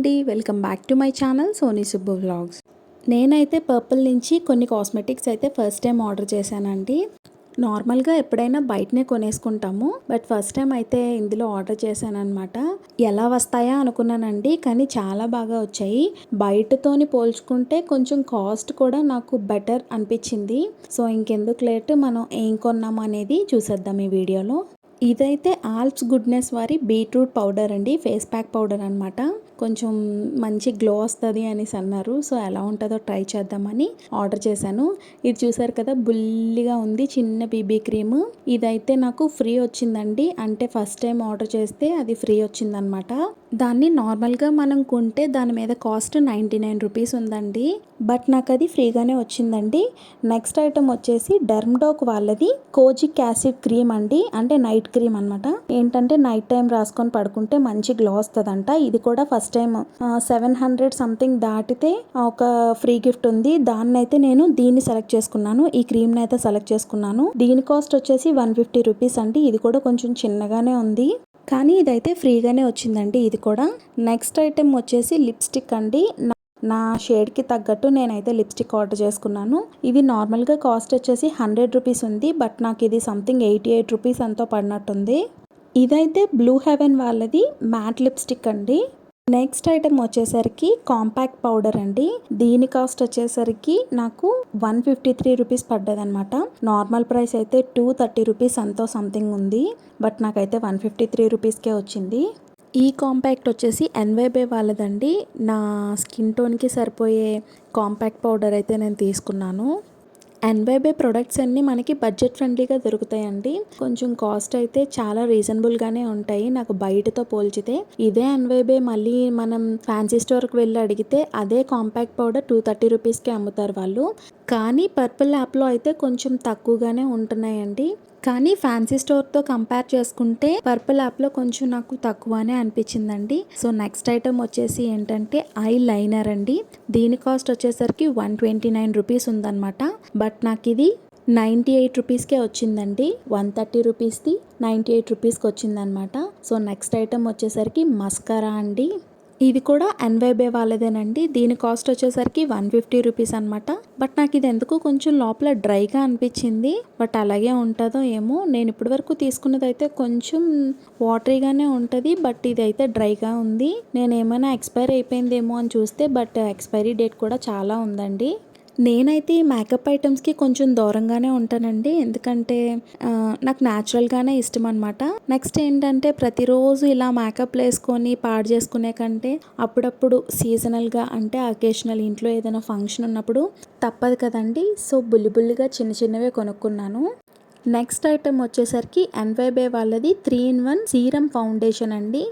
అండి. Welcome back to my channel Soni Subbu vlogs. నేనైతే purple నుంచి కొన్ని కాస్మెటిక్స్ అయితే ఫస్ట్ టైం ఆర్డర్ చేశానండి. నార్మల్గా ఎప్పుడైనా బయటనే కొనేసుకుంటాము. బట్ ఫస్ట్ టైం అయితే ఇందులో ఆర్డర్ చేశానమాట ఎలా వస్తాయా అనుకున్నానండి. కానీ చాలా బాగా వచ్చాయి. బయటతోని పోల్చుకుంటే కొంచెం కాస్ట్ కూడా నాకు బెటర్ అనిపించింది. సో ఇంకెందుకు లేట్ మనం ఏం కొన్నాము అనేది చూసేద్దాం ఈ వీడియోలో. ఇదైతే ఆల్ప్స్ గుడ్నెస్ వారి బీట్రూట్ పౌడర్ అండి ఫేస్ ప్యాక్ పౌడర్ అనమాట కొంచెం మంచి గ్లో వస్తుంది అనేసి అన్నారు. సో ఎలా ఉంటుందో ట్రై చేద్దామని ఆర్డర్ చేశాను. ఇది చూసారు కదా బుల్లిగా ఉంది చిన్న బీబీ క్రీమ్. ఇదైతే నాకు ఫ్రీ వచ్చిందండి. అంటే ఫస్ట్ టైం ఆర్డర్ చేస్తే అది ఫ్రీ వచ్చిందనమాట దాన్ని నార్మల్గా మనం కొంటే దాని మీద కాస్ట్ నైంటీ నైన్ రూపీస్ ఉందండి. బట్ నాకు అది ఫ్రీగానే వచ్చిందండి. నెక్స్ట్ ఐటమ్ వచ్చేసి డర్మ్డోక్ వాళ్ళది. కోజిక్ యాసిడ్ క్రీమ్ అండి. అంటే నైట్ క్రీమ్ అనమాట ఏంటంటే నైట్ టైం రాసుకొని పడుకుంటే మంచి గ్లో వస్తుందంట. ఇది కూడా first time seven hundred something దాటితే ఒక ఫ్రీ గిఫ్ట్ ఉంది. దాన్ని అయితే నేను దీన్ని సెలెక్ట్ చేసుకున్నాను. ఈ క్రీమ్ అయితే సెలెక్ట్ చేసుకున్నాను. దీని కాస్ట్ వచ్చేసి వన్ ఫిఫ్టీ రూపీస్ అండి. ఇది కూడా కొంచెం చిన్నగానే ఉంది. కానీ ఇదైతే ఫ్రీగానే వచ్చిందండి. ఇది కూడా నెక్స్ట్ ఐటెం వచ్చేసి లిప్స్టిక్ అండి. నా షేడ్కి తగ్గట్టు నేనైతే లిప్స్టిక్ ఆర్డర్ చేసుకున్నాను. ఇది నార్మల్గా కాస్ట్ వచ్చేసి హండ్రెడ్ రూపీస్ ఉంది. బట్ నాకు ఇది సంథింగ్ ఎయిటీ ఎయిట్ రూపీస్ ఎంతో పడినట్టుంది. ఇదైతే బ్లూ హెవెన్ వాళ్ళది మ్యాట్ లిప్స్టిక్ అండి. నెక్స్ట్ ఐటమ్ వచ్చేసరికి కాంపాక్ట్ పౌడర్ అండి. దీని కాస్ట్ వచ్చేసరికి నాకు వన్ ఫిఫ్టీ త్రీ రూపీస్ పడ్డది అనమాట నార్మల్ ప్రైస్ అయితే టూ థర్టీ రూపీస్ ఎంతో సంథింగ్ ఉంది. బట్ నాకైతే వన్ ఫిఫ్టీ త్రీ రూపీస్కే వచ్చింది. ఈ కాంపాక్ట్ వచ్చేసి ఎన్వైబే వాళ్ళదండి. నా స్కిన్ టోన్కి సరిపోయే కాంపాక్ట్ పౌడర్ అయితే నేను తీసుకున్నాను. ఎన్వైబే ప్రొడక్ట్స్ అన్నీ మనకి బడ్జెట్ ఫ్రెండ్లీగా దొరుకుతాయండి. కొంచెం కాస్ట్ అయితే చాలా రీజనబుల్గానే ఉంటాయి. నాకు బయటతో పోల్చితే ఇదే ఎన్వైబే మళ్ళీ మనం ఫ్యాన్సీ స్టోర్కి వెళ్ళి అడిగితే అదే కాంపాక్ట్ పౌడర్ టూ థర్టీ రూపీస్కి అమ్ముతారు వాళ్ళు. కానీ పర్పుల్ యాప్లో అయితే కొంచెం తక్కువగానే ఉంటున్నాయండి. కానీ ఫ్యాన్సీ స్టోర్తో కంపేర్ చేసుకుంటే పర్పుల్ యాప్లో కొంచెం నాకు తక్కువనే అనిపించిందండి. సో నెక్స్ట్ ఐటమ్ వచ్చేసి ఏంటంటే ఐ లైనర్ అండి. దీని కాస్ట్ వచ్చేసరికి వన్ ట్వంటీ నైన్ రూపీస్ ఉందన్నమాట. బట్ నాకు ఇది నైంటీ ఎయిట్ రూపీస్కే వచ్చిందండి. వన్ థర్టీ రూపీస్ది నైంటీ ఎయిట్ రూపీస్కి వచ్చిందనమాట సో నెక్స్ట్ ఐటమ్ వచ్చేసరికి మస్కరా అండి. ఇది కూడా ఎన్వైబే వాళ్ళదేనండి. దీని కాస్ట్ వచ్చేసరికి వన్ ఫిఫ్టీ రూపీస్ అనమాట బట్ నాకు ఇది ఎందుకు కొంచెం లోపల డ్రైగా అనిపించింది. బట్ అలాగే ఉంటుందో ఏమో. నేను ఇప్పటి వరకు తీసుకున్నది అయితే కొంచెం వాటరీగానే ఉంటుంది. బట్ ఇది అయితే డ్రైగా ఉంది. నేను ఏమైనా ఎక్స్పైర్ అయిపోయిందేమో అని చూస్తే బట్ ఎక్స్పైరీ డేట్ కూడా చాలా ఉందండి. నేనైతే ఈ మేకప్ ఐటమ్స్కి కొంచెం దూరంగానే ఉంటానండి. ఎందుకంటే నాకు న్యాచురల్గానే ఇష్టం అనమాట నెక్స్ట్ ఏంటంటే ప్రతిరోజు ఇలా మేకప్ వేసుకొని పాడు చేసుకునే కంటే అప్పుడప్పుడు సీజనల్గా అంటే అకేషనల్ ఇంట్లో ఏదైనా ఫంక్షన్ ఉన్నప్పుడు తప్పదు కదండి. సో బుల్లిబుల్లిగా చిన్న చిన్నవే కొనుక్కున్నాను. నెక్స్ట్ ఐటమ్ వచ్చేసరికి ఎన్వైబే వాళ్ళది three in one serum foundation అండి.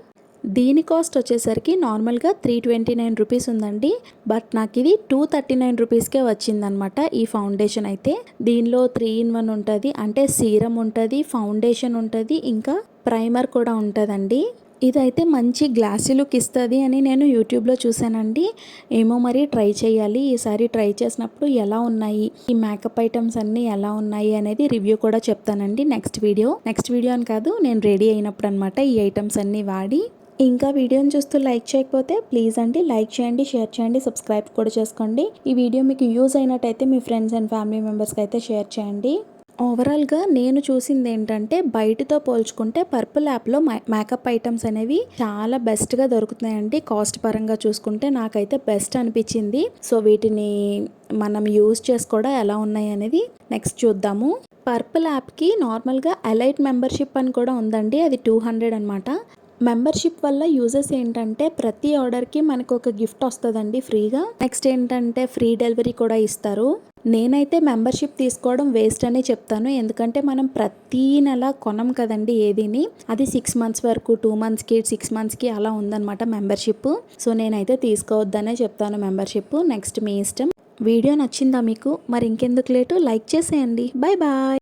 దీని కాస్ట్ వచ్చేసరికి నార్మల్గా త్రీ ట్వంటీ నైన్ రూపీస్ ఉందండి. బట్ నాకు ఇది టూ థర్టీ నైన్ రూపీస్కే వచ్చిందనమాట ఈ ఫౌండేషన్ అయితే. దీనిలో త్రీ ఇన్ వన్ ఉంటుంది అంటే సీరం ఉంటుంది ఫౌండేషన్ ఉంటుంది ఇంకా ప్రైమర్ కూడా ఉంటుందండి. ఇదైతే మంచి గ్లాసీ లుక్ ఇస్తుంది అని నేను యూట్యూబ్లో చూశానండి. ఏమో మరి ట్రై చేయాలి. ఈసారి ట్రై చేసినప్పుడు ఎలా ఉన్నాయి? ఈ మేకప్ ఐటమ్స్ అన్నీ ఎలా ఉన్నాయి అనేది రివ్యూ కూడా చెప్తానండి నెక్స్ట్ వీడియో నెక్స్ట్ వీడియో అని కాదు నేను రెడీ అయినప్పుడు అనమాట ఈ ఐటమ్స్ అన్నీ వాడి ఇంకా వీడియోని చూస్తూ లైక్ చేయకపోతే ప్లీజ్ అండి లైక్ చేయండి షేర్ చేయండి సబ్స్క్రైబ్ కూడా చేసుకోండి. ఈ వీడియో మీకు యూజ్ అయినట్టయితే మీ ఫ్రెండ్స్ అండ్ ఫ్యామిలీ మెంబర్స్కి అయితే షేర్ చేయండి. ఓవరాల్గా నేను చూసింది ఏంటంటే బయటతో పోల్చుకుంటే పర్పుల్ యాప్లో మేకప్ ఐటమ్స్ అనేవి చాలా బెస్ట్గా దొరుకుతున్నాయండి. కాస్ట్ పరంగా చూసుకుంటే నాకైతే బెస్ట్ అనిపించింది. సో వీటిని మనం యూజ్ చేసుకోవడం ఎలా ఉన్నాయి అనేది నెక్స్ట్ చూద్దాము. పర్పుల్ యాప్కి నార్మల్గా అలైట్ మెంబర్షిప్ అని కూడా ఉందండి. అది టూ హండ్రెడ్ అనమాట మెంబర్షిప్ వల్ల యూజెస్ ఏంటంటే ప్రతి ఆర్డర్కి మనకు ఒక గిఫ్ట్ వస్తుందండి ఫ్రీగా. నెక్స్ట్ ఏంటంటే ఫ్రీ డెలివరీ కూడా ఇస్తారు. నేనైతే మెంబర్షిప్ తీసుకోవడం వేస్ట్ అని చెప్తాను. ఎందుకంటే మనం ప్రతి నెల కొనం కదండి ఏదిని. అది సిక్స్ మంత్స్ వరకు టూ మంత్స్కి సిక్స్ మంత్స్కి అలా ఉందన్నమాట మెంబర్షిప్ సో నేనైతే తీసుకోవద్దనే చెప్తాను మెంబర్షిప్ నెక్స్ట్ మీ ఇష్టం. వీడియో నచ్చిందా మీకు? మరి ఇంకెందుకు లేటు? లైక్ చేసేయండి. Bye bye